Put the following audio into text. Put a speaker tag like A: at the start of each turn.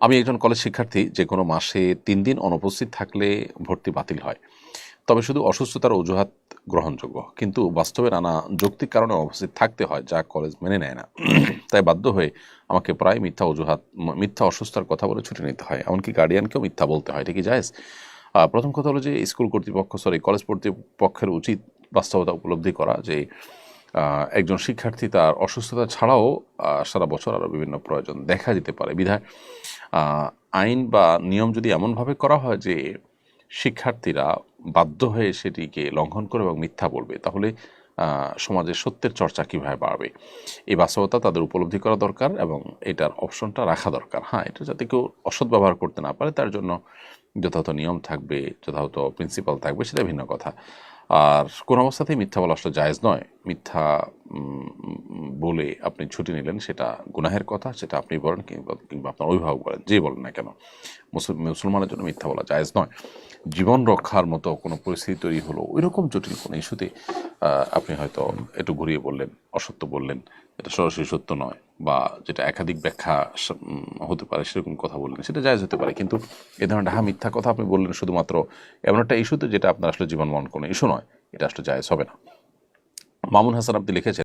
A: আমি একজন কলেজ শিক্ষার্থী, যে কোনো মাসে তিন দিন অনুপস্থিত থাকলে ভর্তি বাতিল হয়। তবে শুধু অসুস্থতার অজুহাত গ্রহণযোগ্য। কিন্তু বাস্তবে নানা যৌক্তিক কারণে উপস্থিত থাকতে হয় যা কলেজ মেনে নেয় না। তাই বাধ্য হয়ে আমাকে প্রায় মিথ্যা অজুহাত মিথ্যা অসুস্থতার কথা বলে ছুটি নিতে হয়। এমনকি গার্ডিয়ানকেও মিথ্যা বলতে হয় এটা কি জায়েজ প্রথম কথা হলো যে স্কুল কর্তৃপক্ষ সরি কলেজ কর্তৃপক্ষের উচিত বাস্তবতা উপলব্ধি করা যে একজন শিক্ষার্থী তার অসুস্থতা ছাড়াও সারা বছর আরও বিভিন্ন প্রয়োজন দেখা দিতে পারে। বিধায় আইন বা নিয়ম যদি এমনভাবে করা হয় যে শিক্ষার্থীরা বাধ্য হয়ে সেটিকে লঙ্ঘন করে এবং মিথ্যা বলবে, তাহলে সমাজে সত্যের চর্চা কীভাবে বাড়বে? এই বাস্তবতা তাদের উপলব্ধি করা দরকার এবং এটার অপশনটা রাখা দরকার। হ্যাঁ এটা যাতে কেউ অসৎ ব্যবহার করতে না পারে, তার জন্য যথাযথ নিয়ম থাকবে, যথাযথ প্রিন্সিপাল থাকবে, সেটা ভিন্ন কথা। আর কোন অবস্থাতেই মিথ্যা বলা আসলে জায়েজ নয়। মিথ্যা বলে আপনি ছুটি নিলেন সেটা গুনাহের কথা, সেটা আপনি বলেন কিংবা কিংবা আপনার অভিভাবক বলেন, যে বলেন না কেন। মুসল- মুসলমানের জন্য মিথ্যা বলা জায়েজ নয়। জীবন রক্ষার মতো কোনো পরিস্থিতি তৈরি হলো, ওইরকম জটিল কোনো ইস্যুতে আপনি হয়তো একটু ঘুরিয়ে বললেন, অসত্য বললেন, এটা সরাসরি সত্য নয়। বা যেটা একাধিক ব্যাখ্যা হতে পারে, সেরকম কথা বললেন, সেটা জায়জ হতে পারে। কিন্তু এ ধরনের হ্যাঁ মিথ্যা কথা আপনি বললেন শুধুমাত্র এমন একটা ইস্যুতে যেটা আপনার আসলে জীবন মন কোনো ইস্যু নয়, এটা আসলে জায়জ হবে না। মামুন হাসান আপনি লিখেছেন